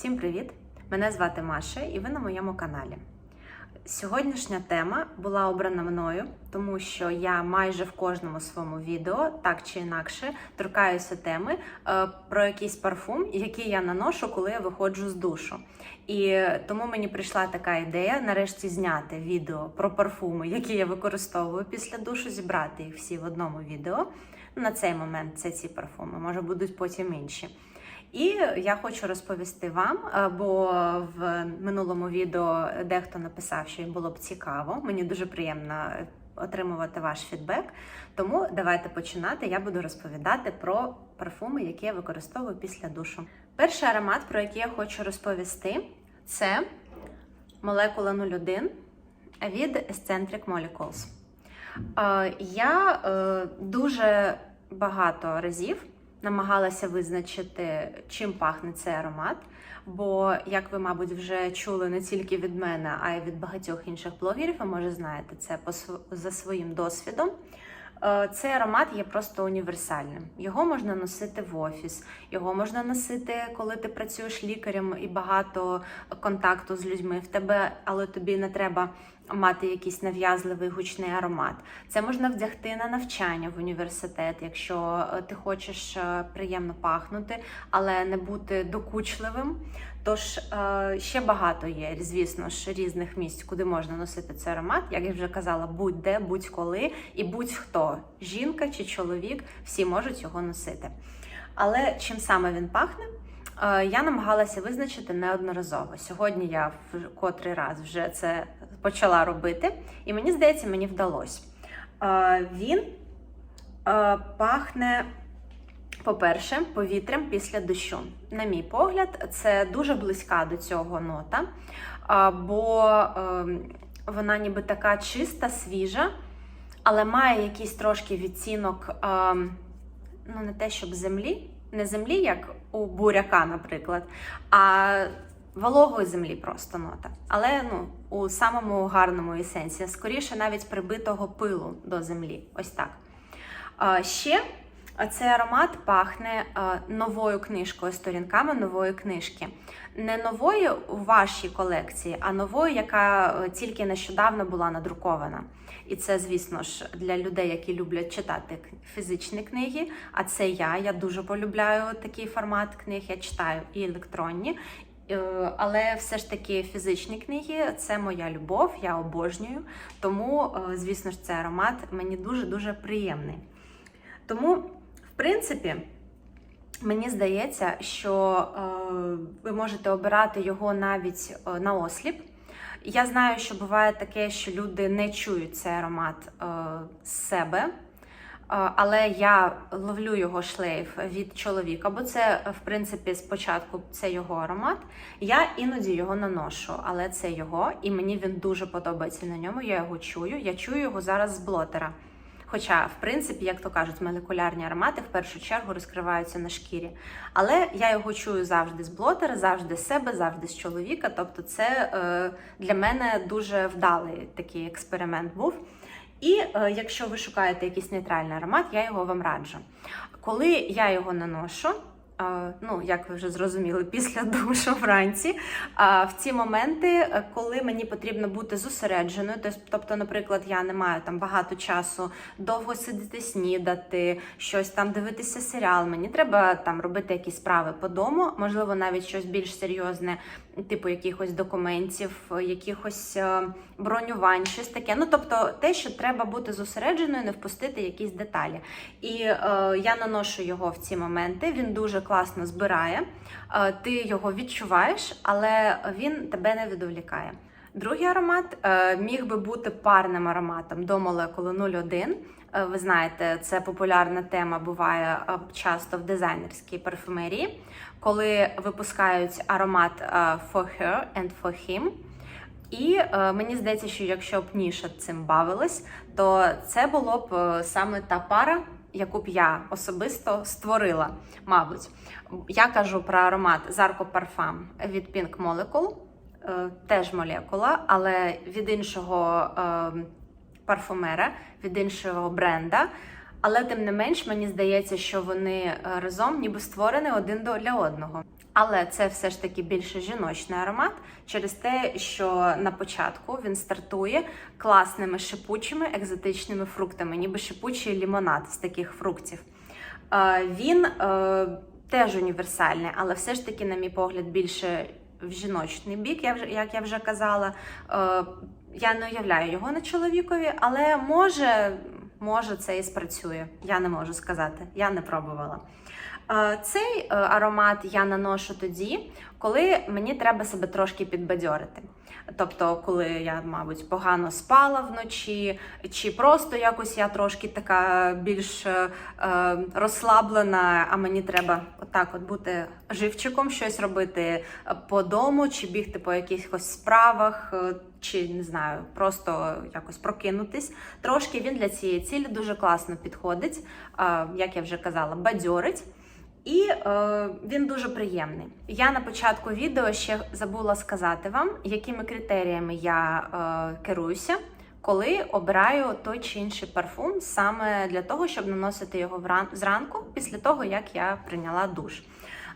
Всім привіт! Мене звати Маша, і ви на моєму каналі. Сьогоднішня тема була обрана мною, тому що я майже в кожному своєму відео, так чи інакше, торкаюся теми е, про якийсь парфум, який я наношу, коли я виходжу з душу. І тому мені прийшла така ідея нарешті зняти відео про парфуми, які я використовую після душу, зібрати їх всі в одному відео. На цей момент це ці парфуми, може будуть потім інші. І я хочу розповісти вам, е, бо в минулому відео дехто написав, що їм було б цікаво. Мені дуже приємно е, отримувати ваш фідбек. Тому давайте починати. Я буду розповідати про парфуми, які я використовую після душу. Перший аромат, про який я хочу розповісти, це молекула 01 від Eccentric Molecules. Е, Я дуже багато разів намагалася визначити, чим пахне цей аромат. Бо, як ви, мабуть, вже чули не тільки від мене, а й від багатьох інших блогерів, ви може знаєте це за своїм досвідом. Е, Цей аромат є просто універсальним. Його можна носити в офіс, його можна носити, коли ти працюєш лікарем і багато контакту з людьми в тебе, але тобі не треба мати якийсь нав'язливий гучний аромат. Це можна вдягти на навчання в університет, якщо е, ти хочеш е, приємно пахнути, але не бути докучливим. Тож е, ще багато є, звісно ж, різних місць, куди можна носити цей аромат. Як я вже казала, будь-де, будь-коли і будь-хто, жінка чи чоловік, всі можуть його носити. Але чим саме він пахне? Я намагалася визначити неодноразово. Sьогодні я в котрий раз вже це почала робити, і мені здається, мені вдалося. Е, Він е, пахне, по-перше, повітрям після дощу. На мій погляд, це дуже близька до цього нота, бо е, вона ніби така чиста, свіжа, але має якийсь трошки відцінок, е, ну не те, щоб землі, не землі, як у буряка, наприклад, а вологої землі просто нота. Але ну, у самому гарному есенсі, скоріше навіть прибитого пилу до землі. Ось так. Ще цей аромат пахне новою книжкою, сторінками нової книжки. Не нової у вашій колекції, а новою, яка е, тільки нещодавно була надрукована. І це, звісно ж, для людей, які люблять читати фізичні книги. А це я. Я дуже полюбляю такий формат книг. Я читаю і електронні. Е, Але все ж таки фізичні книги це моя любов, я обожнюю. Тому, е, звісно ж, цей аромат мені дуже дуже приємний. Тому, в принципі, мені здається, що е, ви можете обирати його навіть на осліп. Я знаю, що буває таке, що люди не чують цей аромат з себе. Але я ловлю його шлейф від чоловіка, бо це, в принципі, спочатку це його аромат. Я іноді його наношу, але це його, і мені він дуже подобається на ньому. Я його чую. Я чую його зараз з блотера. Хоча, в принципі, як то кажуть, молекулярні аромати в першу чергу розкриваються на шкірі. Але я його чую завжди з блотера, завжди з себе, завжди з чоловіка. Тобто, це е, для мене дуже вдалий такий експеримент був. І е, якщо ви шукаєте якийсь нейтральний аромат, я його вам раджу. Коли я його наношу, е, ну як ви вже зрозуміли, після душу вранці, а в ці моменти, е, коли мені потрібно бути зосередженою, тобто, наприклад, я не маю там багато часу довго сидіти, снідати, щось там дивитися серіал. Мені треба там робити якісь справи по дому, можливо, навіть щось більш серйозне, типу якихось документів, якихось е, бронювань, щось таке. Ну тобто, те, що треба бути зосередженою, не впустити якісь деталі. І е, я наношу його в ці моменти. Він дуже класно збирає. Е, ти його відчуваєш, але він тебе не відволікає. Другий аромат е, міг би бути парним ароматом до молекули 01. Е, Ви знаєте, це популярна тема буває е, часто в дизайнерській парфумерії, коли випускають аромат е, for her and for him. І мені здається, що якщо б Ніша цим бавилась, то це було б саме та пара, яку б я особисто створила, мабуть. Я кажу про аромат Zarco Parfum від Pink Molecule, теж молекула, але від іншого е, парфумера, від іншого бренда. Але тим не менш, мені здається, що вони е, разом ніби створені один для одного. Але це все ж таки більше жіночний аромат через те, що на початку він стартує класними шипучими екзотичними фруктами, ніби шипучий лімонад з таких фруктів. Е, Він е, теж універсальний, але все ж таки, на мій погляд, більше в жіночний бік, як я вже казала. Е, Я не уявляю його на чоловікові, але може, може це і спрацює. Я не можу сказати, я не пробувала. Е, Цей е, аромат я наношу тоді, коли мені треба себе трошки підбадьорити. Тобто, коли я, мабуть, погано спала вночі, чи просто якось я трошки така більш е, розслаблена, а мені треба отак от бути живчиком, щось робити по дому, чи бігти по якихось справах, е, чи не знаю, просто якось прокинутись. Трошки він для цієї цілі дуже класно підходить, е, як я вже казала, бадьорить. І е, він дуже приємний. Я на початку відео ще забула сказати вам, якими критеріями я е, керуюся, коли обираю той чи інший парфум саме для того, щоб наносити його вран- зранку, після того як я прийняла душ.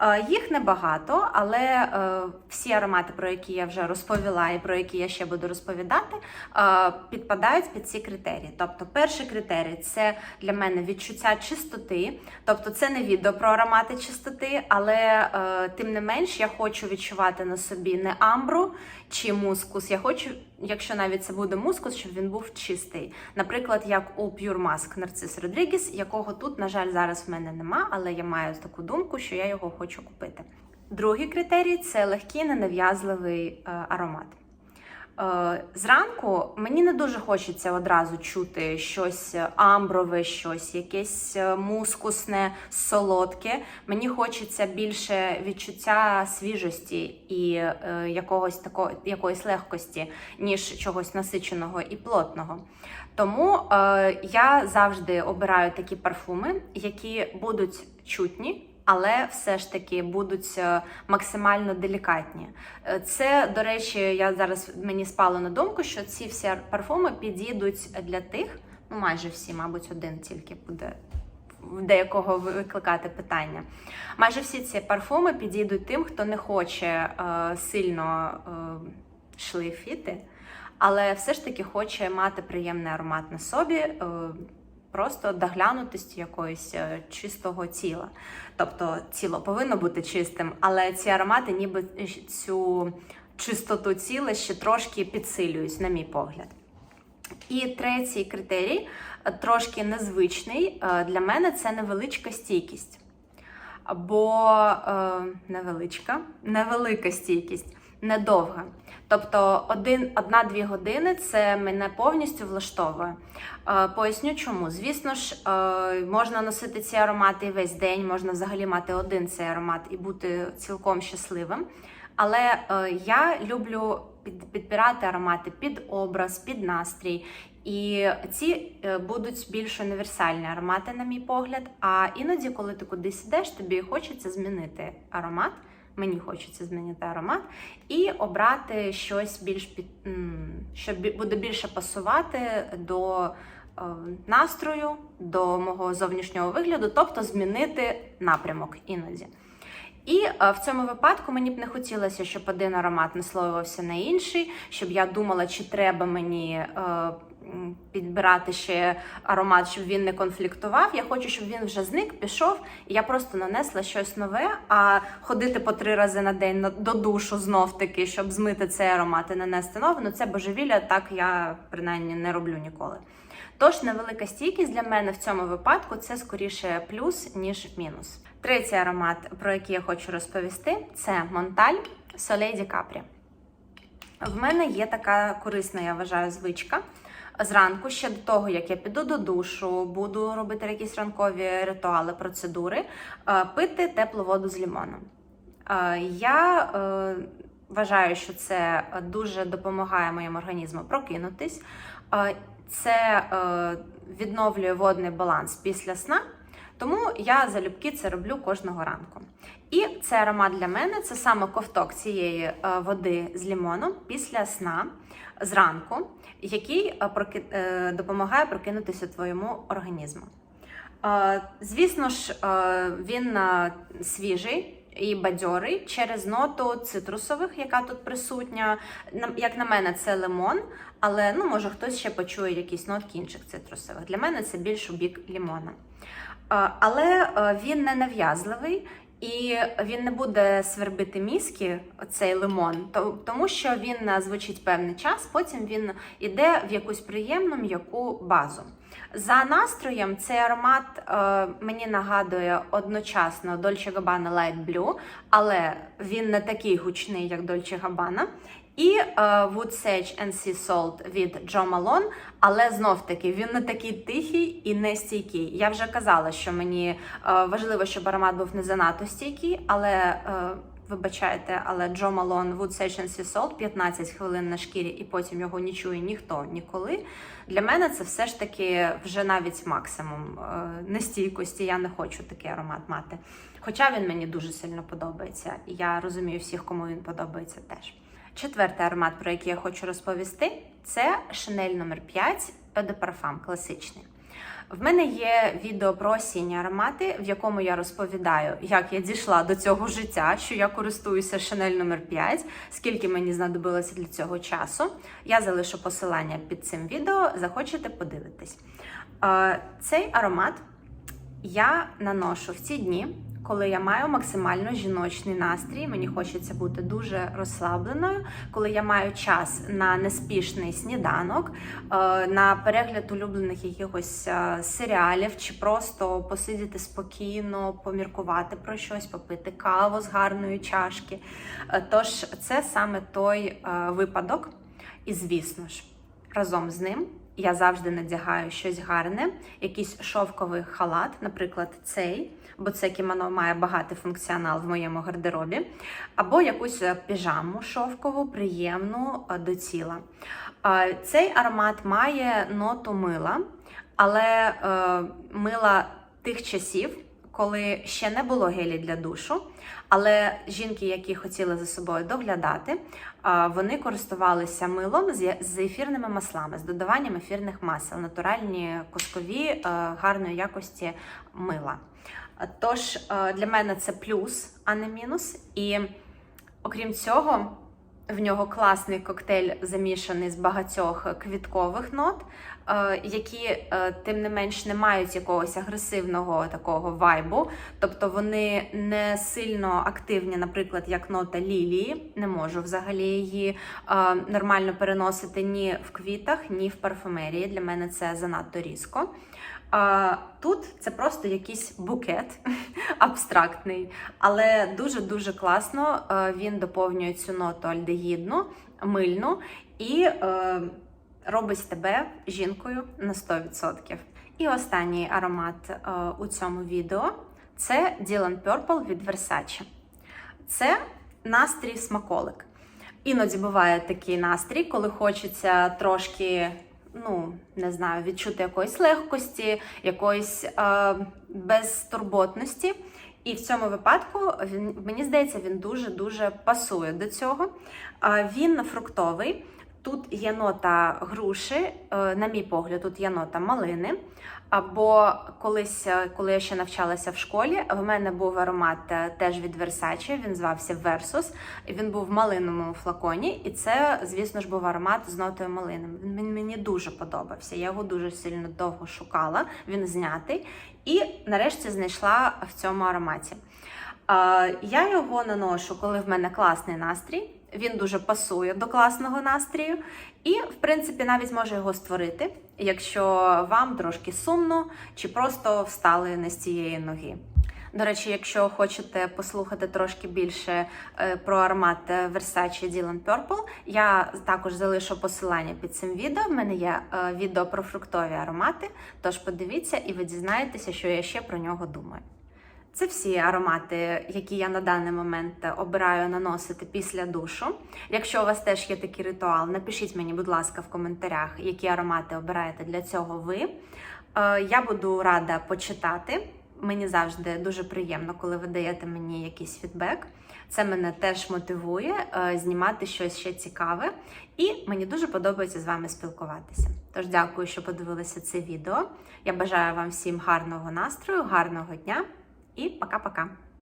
Е, Їх небагато, але е, всі аромати, про які я вже розповіла, і про які я ще буду розповідати, е, підпадають під ці критерії. Тобто, перший критерій це для мене відчуття чистоти. Тобто, це не відео про аромати чистоти, але тим не менш я хочу відчувати на собі не амбру чи мускус. Я хочу, якщо навіть це буде мускус, щоб він був чистий. Наприклад, як у Pure Mask Нарцис Родрігіс, якого тут, на жаль, зараз в мене нема, але я маю таку думку, що я його хочу купити. Другий критерій це легкий ненав'язливий е, аромат. Е, Зранку мені не дуже хочеться одразу чути щось амброве, щось, якесь е, мускусне, солодке. Мені хочеться більше відчуття свіжості і е, якогось такого, якоїсь легкості, ніж чогось насиченого і плотного. Тому е, я завжди обираю такі парфуми, які будуть чутні. Але все ж таки будуть е, максимально делікатні. Е, Це, до речі, я зараз мені спало на думку, що ці всі парфуми підійдуть для тих, ну майже всі, мабуть, один тільки буде деякого викликати питання. Майже всі ці парфуми підійдуть тим, хто не хоче е, сильно е, шлейфіти, але все ж таки хоче мати приємний аромат на собі. Е, Просто доглянутості якоїсь е, чистого тіла. Тобто тіло повинно бути чистим, але ці аромати ніби цю чистоту тіла ще трошки підсилюють, на мій погляд. І третій критерій, е, трошки незвичний е, для мене це невеличка стійкість. Або е, невеличка, невелика стійкість, недовга. Тобто один, одна-дві години це мене повністю влаштовує. Е, поясню чому. Звісно ж, е, можна носити ці аромати весь день, можна взагалі мати один цей аромат і бути цілком щасливим. Але е, я люблю під, підбирати аромати під образ, під настрій. І ці будуть більш універсальні аромати, на мій погляд. А іноді, коли ти кудись ідеш, тобі хочеться змінити аромат. Мені хочеться змінити аромат і обрати щось більш під що буде більше пасувати до е, настрою, до мого зовнішнього вигляду, тобто змінити напрямок іноді. І е, в цьому випадку мені б не хотілося, щоб один аромат наслоювався на інший, щоб я думала, чи треба мені е, підбирати ще аромат, щоб він не конфліктував. Я хочу, щоб він вже зник, пішов, і я просто нанесла щось нове. А ходити по три рази на день до душу знов таки, щоб змити цей аромат і нанести новий, ну це божевілля, так я принаймні не роблю ніколи. Тож невелика стійкість для мене в цьому випадку це скоріше плюс, ніж мінус. Третій аромат, про який я хочу розповісти, це Монталь Soleil di Capri. В мене є така корисна, я вважаю, звичка. Зранку, ще до того, як я піду до душу, буду робити якісь ранкові ритуали, процедури, е, пити теплу воду з лімоном. Е, Я е, вважаю, що це дуже допомагає моєму організму прокинутись. Це відновлює водний баланс після сна. Тому я залюбки це роблю кожного ранку. І цей аромат для мене це саме ковток цієї води з лімоном після сна зранку, який е, е, допомагає прокинутися твоєму організму. Е, Звісно ж, він свіжий. І бадьорий через ноту цитрусових, яка тут присутня. Як на мене, це лимон, але ну, може хтось ще почує якісь нотки інших цитрусових. Для мене це більш у бік лімона. Е, Але він не нав'язливий і він не буде свербити мізки, цей лимон, тому що він е, звучить певний час, потім він іде в якусь приємну м'яку базу. За настроєм цей аромат е, мені нагадує одночасно Dolce Gabbana Light Blue, але він не такий гучний, як Dolce Gabbana. І е, Wood Sage and Sea Salt від Joe Malone, але знов таки він не такий тихий і не стійкий. Я вже казала, що мені е, важливо, щоб аромат був не занадто стійкий, але е, вибачайте, але Джо Малон Wood Sage and Sea Salt 15 хвилин на шкірі, і потім його не чує ніхто ніколи. Для мене це все ж таки вже навіть максимум нестійкості. Я не хочу такий аромат мати. Хоча він мені дуже сильно подобається, і я розумію всіх, кому він подобається теж. Четвертий аромат, про який я хочу розповісти, це Chanel номер 5 Eau de Parfum класичний. В мене є відео про осінні аромати, в якому я розповідаю, як я дійшла до цього життя, що я користуюся Chanel номер 5 скільки мені знадобилося для цього часу. Я залишу посилання під цим відео, захочете подивитись. Е, Цей аромат я наношу в ці дні, коли я маю максимально жіночний настрій. Мені хочеться бути дуже розслабленою, коли я маю час на неспішний сніданок, е, на перегляд улюблених якихось е, серіалів, чи просто посидіти спокійно, поміркувати про щось, попити каву з гарної чашки. Е, Тож це саме той випадок, і звісно ж, разом з ним я завжди надягаю щось гарне, якийсь шовковий халат, наприклад, цей, бо це кімоно має багатий функціонал в моєму гардеробі, або якусь е, піжаму шовкову, приємну е, до тіла. Цей аромат має ноту мила, але е, мила тих часів. Коли ще не було гелі для душу, але жінки, які хотіли за собою доглядати, вони користувалися милом з ефірними маслами, з додаванням ефірних масел, натуральні кускові е, гарної якості мила. Тож для мене це плюс, а не мінус. І окрім цього, в нього класний коктейль замішаний з багатьох квіткових нот, які е, тим не менш не мають якогось агресивного такого вайбу. Тобто вони не сильно активні, наприклад, як нота лілії. Не можу взагалі її е, нормально переносити ні в квітах, ні в парфумерії. Для мене це занадто різко. Тут це просто якийсь букет абстрактний, але дуже-дуже класно е, він доповнює цю ноту альдегідну, мильну і е, робить тебе жінкою на 100%. І останній аромат е, у цьому відео це Dylan Purple від Versace. Це настрій смаколик. Іноді буває такий настрій, коли хочеться трошки, ну, не знаю, відчути якоїсь легкості, якоїсь е, безтурботності. І в цьому випадку він, мені здається, він дуже-дуже пасує до цього. Е, він фруктовий. Тут є нота груші, е, на мій погляд, тут є нота малини. Або колись, е, коли я ще навчалася в школі, в мене був аромат е, теж від Versace, він звався Versus. Він був в малиновому флаконі, і це, звісно ж, був аромат з нотою малини. Він мені дуже подобався. Я його дуже сильно довго шукала. Він знятий, і нарешті знайшла в цьому ароматі. Я його наношу, коли в мене класний настрій. Він дуже пасує до класного настрію, і, в принципі, навіть можу його створити, якщо вам трошки сумно чи просто встали не з цієї ноги. До речі, якщо хочете послухати трошки більше е, про аромат е, Versace Dylan Purple, я також залишу посилання під цим відео. В мене є е, відео про фруктові аромати. Тож подивіться, і ви дізнаєтеся, що я ще про нього думаю. Це всі аромати, які я на даний момент обираю наносити після душу. Якщо у вас теж є такий ритуал, напишіть мені, будь ласка, в коментарях, які аромати обираєте для цього ви. Е, Я буду рада почитати Мені завжди дуже приємно, коли ви даєте мені якийсь фідбек. Це мене теж мотивує е, знімати щось ще цікаве, і мені дуже подобається з вами спілкуватися. Тож дякую, що подивилися це відео. Я бажаю вам всім гарного настрою, гарного дня і пока-пока.